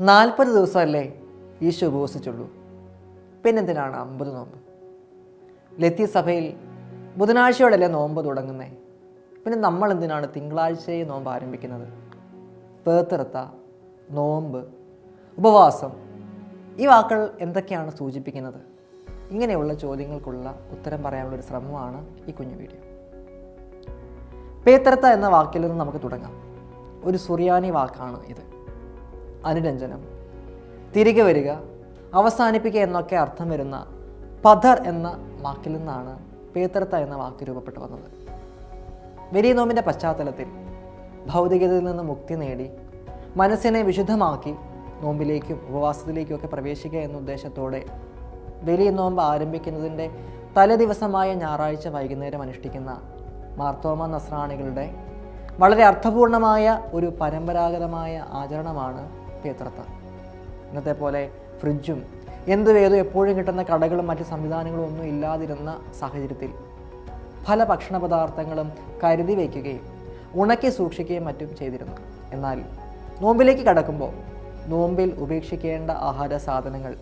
നാൽപ്പത് ദിവസമല്ലേ ഈശോ ഉപവസിച്ചുള്ളൂ. പിന്നെന്തിനാണ് അമ്പത് നോമ്പ്? ലത്തി സഭയിൽ ബുധനാഴ്ചയോടല്ലേ നോമ്പ് തുടങ്ങുന്നത് പിന്നെ നമ്മൾ എന്തിനാണ് തിങ്കളാഴ്ചയെ നോമ്പ് ആരംഭിക്കുന്നത്? പേർത്തെടുത്ത നോമ്പ് ഉപവാസം ഈ വാക്കുകൾ എന്തൊക്കെയാണ് സൂചിപ്പിക്കുന്നത്? ഇങ്ങനെയുള്ള ചോദ്യങ്ങൾക്കുള്ള ഉത്തരം പറയാനുള്ള ഒരു ശ്രമമാണ് ഈ കുഞ്ഞു വീഡിയോ. പേത്തരത്ത എന്ന വാക്കിൽ നിന്ന് നമുക്ക് തുടങ്ങാം. ഒരു സുറിയാനി വാക്കാണ് ഇത്. അനുരഞ്ജനം. തിരികെ വരിക അവസാനിപ്പിക്കുക എന്നൊക്കെ അർത്ഥം വരുന്ന പദർ എന്ന വാക്കിൽ നിന്നാണ് പേത്തരത്ത എന്ന വാക്ക് രൂപപ്പെട്ടു വന്നത്. വലിയ നോമ്പിന്റെ പശ്ചാത്തലത്തിൽ ഭൗതികതയിൽ നിന്ന് മുക്തി നേടി മനസ്സിനെ വിശുദ്ധമാക്കി നോമ്പിലേക്കും ഉപവാസത്തിലേക്കും ഒക്കെ പ്രവേശിക്കുക എന്ന ഉദ്ദേശത്തോടെ വലിയ നോമ്പ് ആരംഭിക്കുന്നതിന്റെ തലേദിവസമായ ഞായറാഴ്ച വൈകുന്നേരം അനുഷ്ഠിക്കുന്ന മാർത്തോമ നസ്രാണികളുടെ വളരെ അർത്ഥപൂർണമായ ഒരു പരമ്പരാഗതമായ ആചരണമാണ് പേത്രത്ത ഇന്നത്തെ പോലെ ഫ്രിഡ്ജും എന്ത് വേദം എപ്പോഴും കിട്ടുന്ന കടകളും മറ്റ് സംവിധാനങ്ങളും ഒന്നും ഇല്ലാതിരുന്ന സാഹചര്യത്തിൽ പല ഭക്ഷണ പദാർത്ഥങ്ങളും കരുതി വയ്ക്കുകയും ഉണക്കി സൂക്ഷിക്കുകയും മറ്റും ചെയ്തിരുന്നു. എന്നാൽ നോമ്പിലേക്ക് കടക്കുമ്പോൾ നോമ്പിൽ ഉപേക്ഷിക്കേണ്ട ആഹാര സാധനങ്ങൾ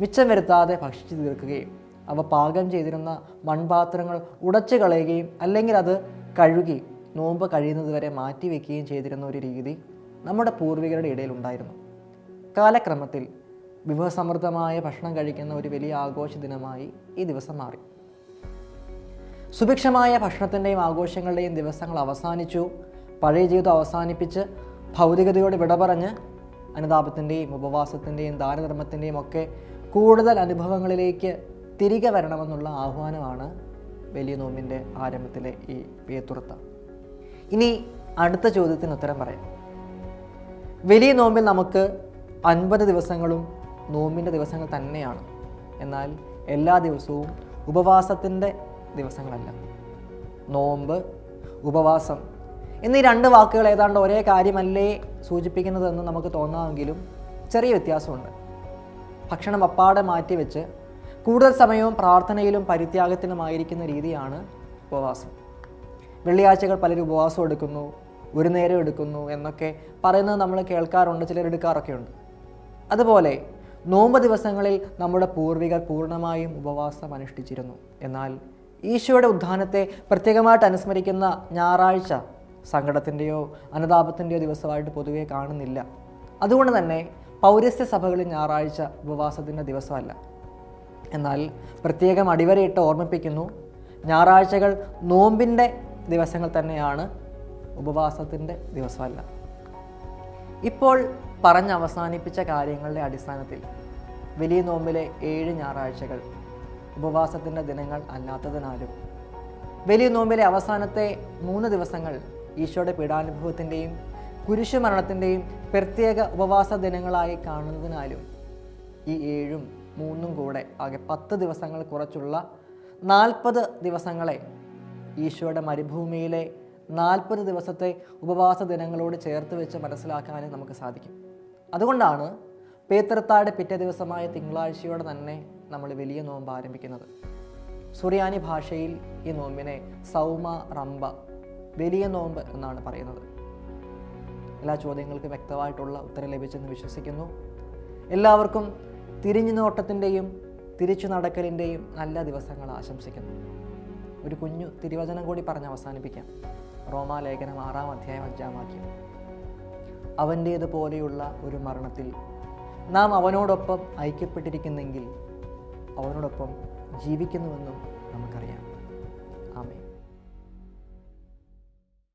മിച്ചം വരുത്താതെ ഭക്ഷിച്ചു തീർക്കുകയും അവ പാകം ചെയ്തിരുന്ന മൺപാത്രങ്ങൾ ഉടച്ചു കളയുകയും അല്ലെങ്കിൽ അത് കഴുകി നോമ്പ് കഴിയുന്നത് വരെ മാറ്റി വയ്ക്കുകയും ചെയ്തിരുന്ന ഒരു രീതി നമ്മുടെ പൂർവികരുടെ ഇടയിൽ ഉണ്ടായിരുന്നു. കാലക്രമത്തിൽ വിഭവസമൃദ്ധമായ ഭക്ഷണം കഴിക്കുന്ന ഒരു വലിയ ആഘോഷ ദിനമായി ഈ ദിവസം മാറി. സുഭിക്ഷമായ ഭക്ഷണത്തിന്റെയും ആഘോഷങ്ങളുടെയും ദിവസങ്ങൾ അവസാനിച്ചു. പഴയ ജീവിതം അവസാനിപ്പിച്ച് ഭൗതികതയോട് വിട പറഞ്ഞ് അനുതാപത്തിന്റെയും ഉപവാസത്തിന്റെയും ദാനധർമ്മത്തിന്റെയും ഒക്കെ കൂടുതൽ അനുഭവങ്ങളിലേക്ക് തിരികെ വരണമെന്നുള്ള ആഹ്വാനമാണ് വലിയ നോമ്പിന്റെ ആരംഭത്തിലെ ഈ പേത്തുറത്ത ഇനി അടുത്ത ചോദ്യത്തിന് ഉത്തരം പറയാം. വലിയ നോമ്പിൽ നമുക്ക് അൻപത് ദിവസങ്ങളും നോമ്പിന്റെ ദിവസങ്ങൾ തന്നെയാണ്. എന്നാൽ എല്ലാ ദിവസവും ഉപവാസത്തിന്റെ ദിവസങ്ങളല്ല. നോമ്പ് ഉപവാസം എന്നീ രണ്ട് വാക്കുകൾ ഏതാണ്ട് ഒരേ കാര്യമല്ലേ സൂചിപ്പിക്കുന്നതെന്ന് നമുക്ക് തോന്നാമെങ്കിലും ചെറിയ വ്യത്യാസമുണ്ട്. ഭക്ഷണം അപ്പാടെ മാറ്റിവെച്ച് കൂടുതൽ സമയവും പ്രാർത്ഥനയിലും പരിത്യാഗത്തിലുമായിരിക്കുന്ന രീതിയാണ് ഉപവാസം. വെള്ളിയാഴ്ചകൾ പലരും ഉപവാസം എടുക്കുന്നു ഒരു നേരം എടുക്കുന്നു എന്നൊക്കെ പറയുന്നത് നമ്മൾ കേൾക്കാറുണ്ട് ചിലർ എടുക്കാറൊക്കെ ഉണ്ട് അതുപോലെ നോമ്പ് ദിവസങ്ങളിൽ നമ്മുടെ പൂർവികർ പൂർണമായും ഉപവാസം അനുഷ്ഠിച്ചിരുന്നു. എന്നാൽ ഈശോയുടെ ഉദ്ധാനത്തെ പ്രത്യേകമായിട്ട് അനുസ്മരിക്കുന്ന ഞായറാഴ്ച സങ്കടത്തിന്റെയോ അനുതാപത്തിന്റെയോ ദിവസമായിട്ട് പൊതുവെ കാണുന്നില്ല. അതുകൊണ്ട് തന്നെ പൗരസ്യ സഭകളിൽ ഞായറാഴ്ച ഉപവാസത്തിന്റെ ദിവസമല്ല. എന്നാൽ പ്രത്യേകം അടിവരയിട്ട് ഓർമ്മിപ്പിക്കുന്നു ഞായറാഴ്ചകൾ നോമ്പിന്റെ ദിവസങ്ങൾ തന്നെയാണ് ഉപവാസത്തിന്റെ ദിവസമല്ല. ഇപ്പോൾ പറഞ്ഞ് അവസാനിപ്പിച്ച കാര്യങ്ങളുടെ അടിസ്ഥാനത്തിൽ വലിയ നോമ്പിലെ ഏഴ് ഞായറാഴ്ചകൾ ഉപവാസത്തിന്റെ ദിനങ്ങൾ അല്ലാത്തതിനാലും വലിയ നോമ്പിലെ അവസാനത്തെ മൂന്ന് ദിവസങ്ങൾ ഈശോയുടെ പീഡാനുഭവത്തിന്റെയും കുരിശുമരണത്തിന്റെയും പ്രത്യേക ഉപവാസ ദിനങ്ങളായി കാണുന്നതിനാലും ഈ ഏഴും മൂന്നും കൂടെ ആകെ പത്ത് ദിവസങ്ങൾ കുറച്ചുള്ള നാൽപ്പത് ദിവസങ്ങളെ ഈശോയുടെ മരുഭൂമിയിലെ നാൽപ്പത് ദിവസത്തെ ഉപവാസ ദിനങ്ങളോട് ചേർത്ത് വെച്ച് മനസ്സിലാക്കാനും നമുക്ക് സാധിക്കും. അതുകൊണ്ടാണ് പേത്തൃത്താട് പിറ്റേ ദിവസമായ തിങ്കളാഴ്ചയോടെ തന്നെ നമ്മൾ വലിയ നോമ്പ് ആരംഭിക്കുന്നത്. സുറിയാനി ഭാഷയിൽ ഈ നോമ്പിനെ സൗമ റംബ വലിയ നോമ്പ് എന്നാണ് പറയുന്നത്. എല്ലാ ചോദ്യങ്ങൾക്കും വ്യക്തമായിട്ടുള്ള ഉത്തരം ലഭിച്ചെന്ന് വിശ്വസിക്കുന്നു. എല്ലാവർക്കും തിരിഞ്ഞു നോട്ടത്തിന്റെയും തിരിച്ചു നടക്കലിന്റെയും നല്ല ദിവസങ്ങൾ ആശംസിക്കുന്നു. ഒരു കുഞ്ഞു തിരുവചനം കൂടി പറഞ്ഞ് അവസാനിപ്പിക്കാം. റോമാലേഖനം ആറാം അധ്യായം അഞ്ചാം വാക്യം. അവന്റേതുപോലെയുള്ള ഒരു മരണത്തിൽ നാം അവനോടൊപ്പം ഐക്യപ്പെട്ടിരിക്കുന്നെങ്കിൽ അവനോടൊപ്പം ജീവിക്കുന്നുവെന്നും നമുക്കറിയാം. ആമേ